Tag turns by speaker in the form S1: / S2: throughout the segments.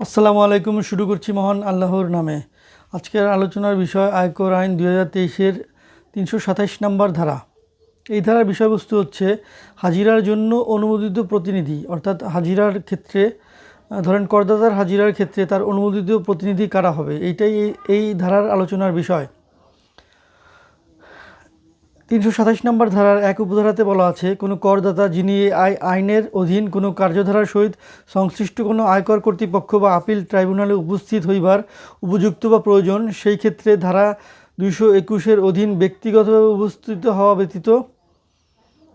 S1: আসসালামু আলাইকুম, শুরু করছি মহান আল্লাহর নামে। আজকের আলোচনার বিষয় আয়কর আইন দুই হাজার তেইশের তিনশো সাতাইশ নম্বর ধারা। এই ধারার বিষয়বস্তু হচ্ছে হাজিরার জন্য অনুমোদিত প্রতিনিধি, অর্থাৎ হাজিরার ক্ষেত্রে ধরেন করদাতার হাজিরার ক্ষেত্রে তার অনুমোদিত প্রতিনিধি কারা হবে? এইটাই এই- এই ধারার আলোচনার বিষয়। তিনশো সাতাশ নম্বর ধারার এক উপধারাতে বলা আছে, কোনো করদাতা যিনি আই- আইনের অধীন কোনো কার্যধারার সহিত সংশ্লিষ্ট কোনো আয়কর কর্তৃপক্ষ বা আপিল ট্রাইব্যুনালে উপস্থিত হইবার উপযুক্ত বা প্রয়োজন, সেই ক্ষেত্রে ধারা দুইশো একুশের অধীন ব্যক্তিগতভাবে উপস্থিত হওয়া ব্যতীত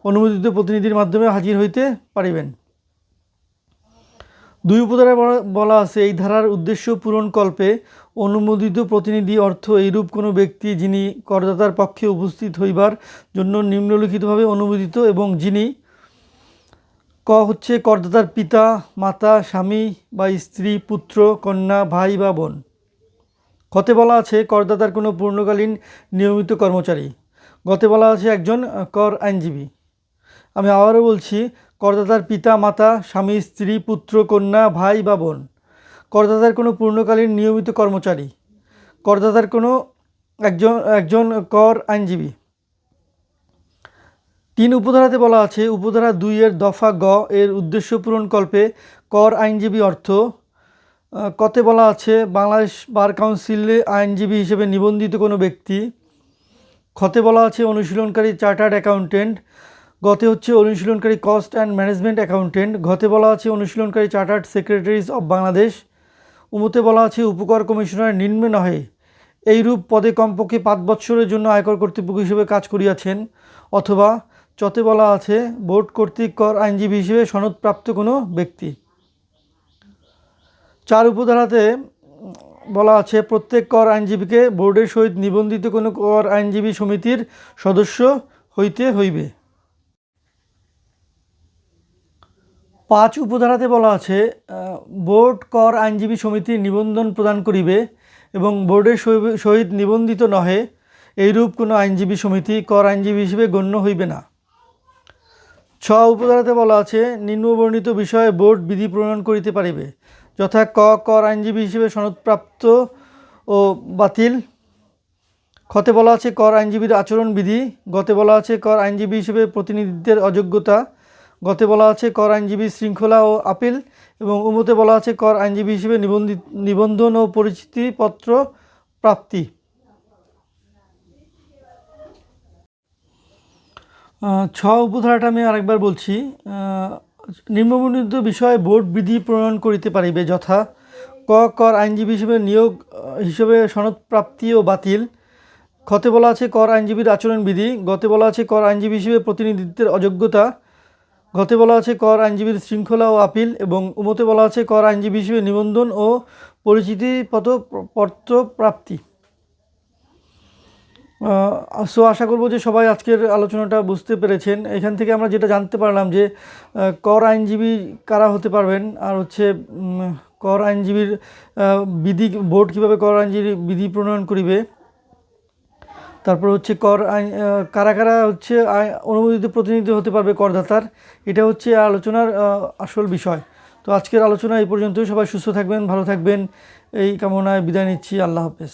S1: অনুমোদিত প্রতিনিধির মাধ্যমে হাজির হইতে পারিবেন। দুই উপধারায় বলা আছে, এই ধারার উদ্দেশ্য পূরণকল্পে অনুমোদিত প্রতিনিধি অর্থ এইরূপ কোনো ব্যক্তি যিনি করদাতার পক্ষে উপস্থিত হইবার জন্য নিম্নলিখিতভাবে অনুমোদিত এবং যিনি ক হচ্ছে করদাতার পিতা, মাতা, স্বামী বা স্ত্রী, পুত্র, কন্যা, ভাই বা বোন। কতে বলা আছে করদাতার কোনো পূর্ণকালীন নিয়মিত কর্মচারী। গতে বলা আছে একজন কর আইনজীবী। আমি আবারও বলছি, করদাতার পিতা, মাতা, স্বামী, স্ত্রী, পুত্র, কন্যা, ভাই বা বোন। করদাতার কোনো পূর্ণকালীন নিয়মিত কর্মচারী। করদাতার কোনো একজন একজন কর আইনজীবী। তিন উপধারাতে বলা আছে, উপধারা দুইয়ের দফা গ এর উদ্দেশ্য পূরণকল্পে কর আইনজীবী অর্থ কতে বলা আছে, বাংলাদেশ বার কাউন্সিলে আইনজীবী হিসেবে নিবন্ধিত কোনো ব্যক্তি, খতে বলা আছে অনুশীলনকারী চার্টার্ড অ্যাকাউন্টেন্ট, গতে হচ্ছে অনুশীলনকারী কস্ট অ্যান্ড ম্যানেজমেন্ট অ্যাকাউন্টেন্ট, ঘতে বলা আছে অনুশীলনকারী চার্টার্ড সেক্রেটারিজ অব বাংলাদেশ উমতে বলা আছে, উপকর কমিশনার নিম্নে নহে, এইরূপ পদে কমপক্ষে পাঁচ বৎসরের জন্য আয়কর কর্তৃপক্ষ হিসেবে কাজ করিয়াছেন, অথবা চতে বলা আছে, বোর্ড কর্তৃক কর আইনজীবী হিসেবে সনদপ্রাপ্ত কোনো ব্যক্তি। চার উপধারাতে বলা আছে, প্রত্যেক কর আইনজীবীকে বোর্ডের সহিত নিবন্ধিত কোনো কর আইনজীবী সমিতির সদস্য হইতে হইবে। পাঁচ উপধারাতে বলা আছে বোর্ড কর আইনজীবী সমিতির নিবন্ধন প্রদান করিবে এবং বোর্ডের সহি- সহিত নিবন্ধিত নহে, এইরূপ কোনো আইনজীবী সমিতি কর আইনজীবী হিসেবে গণ্য হইবে না। ছ উপধারাতে বলা আছে, নিম্নবর্ণিত বিষয়ে বোর্ড বিধি প্রণয়ন করিতে পারিবে, যথা ক কর আইনজীবী হিসেবে সনদপ্রাপ্ত ও বাতিল। খতে বলা আছে, কর আইনজীবীর আচরণ বিধি, গতে বলা আছে, কর আইনজীবী হিসেবে প্রতিনিধিত্বের অযোগ্যতা গতে বলা আছে, কর আইনজীবী শৃঙ্খলা ও আপিল এবং উমতে বলা আছে, কর আইনজীবী হিসেবে নিবন্ধন ও পরিচিতিপত্র প্রাপ্তি। ছ উপধারাটা আমি আরেকবার বলছি। নিম্নবর্ণিত বিষয়ে বোর্ড বিধি প্রণয়ন করিতে পারিবে যথা, ক, কর আইনজীবী হিসেবে নিয়োগ হিসেবে সনদপ্রাপ্তি ও বাতিল। খতে বলা আছে, কর আইনজীবীর আচরণ বিধি গতে বলা আছে, কর আইনজীবী হিসেবে প্রতিনিধিত্বের অযোগ্যতা। গতে বলা আছে, কর আইনজীবীর শৃঙ্খলা ও আপিল এবং উমতে বলা আছে, কর আইনজীবী হিসেবে নিবন্ধন ও পরিচিতিপত্র পত্র প্রাপ্তি। সো আশা করব যে সবাই আজকের আলোচনাটা বুঝতে পেরেছেন। এখান থেকে আমরা যেটা জানতে পারলাম যে কর আইনজীবী কারা হতে পারবেন আর হচ্ছে কর আইনজীবীর বিধি, বোর্ড কীভাবে কর আইনজীবী বিধি প্রণয়ন করিবে। তারপর হচ্ছে কর আইন কারা কারা হচ্ছে অনুমোদিত প্রতিনিধি হতে পারবে করদাতার, এটা হচ্ছে আলোচনার আসল বিষয়। তো আজকের আলোচনা এই পর্যন্তই। সবাই সুস্থ থাকবেন, ভালো থাকবেন। এই কামনায় বিদায় নিচ্ছি। আল্লাহ হাফেজ।